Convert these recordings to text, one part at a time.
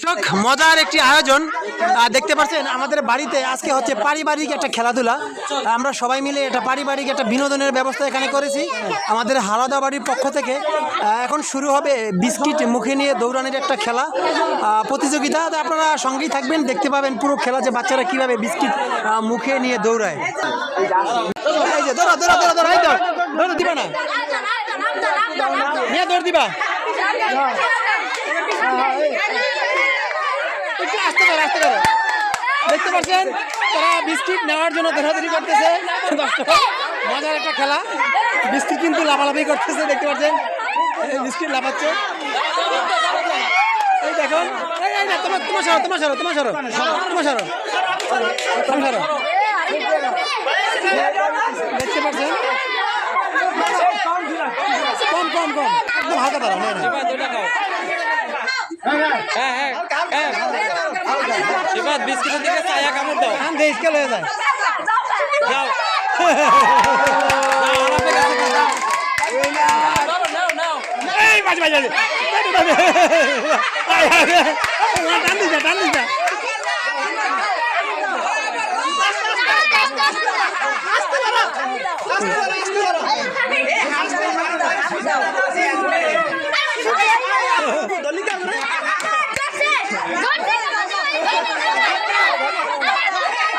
দর্শক, মজার একটি আয়োজন দেখতে পাচ্ছেন আমাদের বাড়িতে আজকে হচ্ছে পারিবারিক একটা খেলাধুলা আমরা সবাই মিলে এটা পারিবারিক একটা বিনোদনের ব্যবস্থা এখানে করেছি আমাদের হালাদা বাড়ির পক্ষ থেকে এখন শুরু হবে বিস্কিট মুখে নিয়ে দৌড়ানোর একটা খেলা প্রতিযোগিতা আপনারা সঙ্গেই থাকবেন দেখতে পাবেন পুরো খেলা যে বাচ্চারা কীভাবে বিস্কিট মুখে নিয়ে দৌড়ায় দৌড় দিবা না দৌড় দিবা একটু আস্তে করো আস্তে করো। দেখতে পাচ্ছেন, তারা বিস্কিট নেওয়ার জন্য ধরাধরি করতেছে। মজার একটা খেলা। বিস্কিট কিন্তু লাফালাফি করতেছে, দেখতে পাচ্ছেন। বিস্কিট লাফাচ্ছে। এই দেখুন এই না, তোমার তোমার সরো তোমার সরো তোমার সরো তোমার সরো। তোমার সরো। দেখতে পাচ্ছেন। কম কম কম। একদম হালকা দাঁড়াও না। শিবাদ বিস্কিটের দিকে ছায়া কামড় দাও আম দিয়ে স্কেল হয়ে যায় যাও এই বাজে বাজে বাজে টান না টান দিস না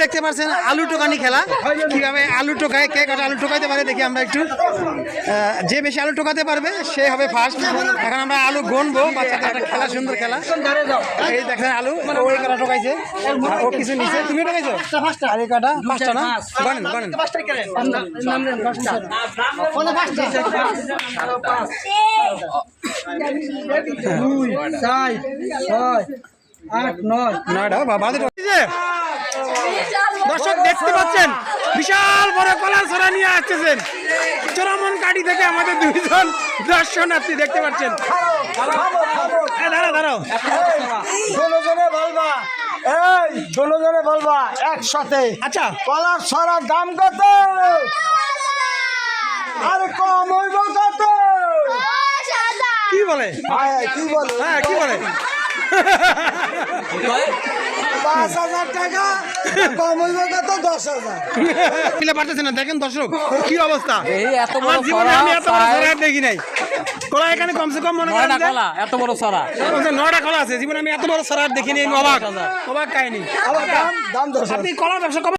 দেখতে পাচ্ছেন আলু টোকানি খেলা। কীভাবে আলু টোকায় কে কটা আলু টোকাইতে পারে দেখি আমরা একটু। আহ, যে বেশি আলু টোকাতে পারবে সে হবে ফার্স্ট এখন আমরা আলু গনবো বাচ্চাদের একটা খেলা সুন্দর খেলা। এই দেখেন আলু ওই কটা টোকাইছে ও কিছু নিচে তুমি টোকাইছো? আর এই কটা? পাঁচটা না? গনেন গনেন দুই চার ছয় আট নয়। নয়টা বাবা দর্শক দেখতে পাচ্ছেন? বিশাল বড় কলার ছড়া নিয়ে আসতেছেন। চোরামন কাটি থেকে আমাদের দুইজন দর্শনার্থী দেখতে পাচ্ছেন। এ, দাঁড়াও দাঁড়াও। ষোলো জনে বলবা। এই ষোলো জনে বলবা একসাথে। আচ্ছা। কলার ছড়ার দাম কত? আর কম হইব কত? কি বলে? হ্যাঁ, কি বলে? হ্যাঁ কি বলে? পাঁচ হাজার টাকা কম হইব কত দশ হাজার। মিলে পারতেছে না দেখেন দর্শক কি অবস্থা? আমার জীবনে আমি এত বড় সাহেব। দেখি নাই। কলা এখানে কমসে কম মনে করেন কলা এত বড় সরা। নয়টা কলা আছে। জীবনে আমি এত বড় ছড়া দেখিনি অবাক। অবাক কাহিনী। দাম দাম আপনি কলা ব্যবসা কবে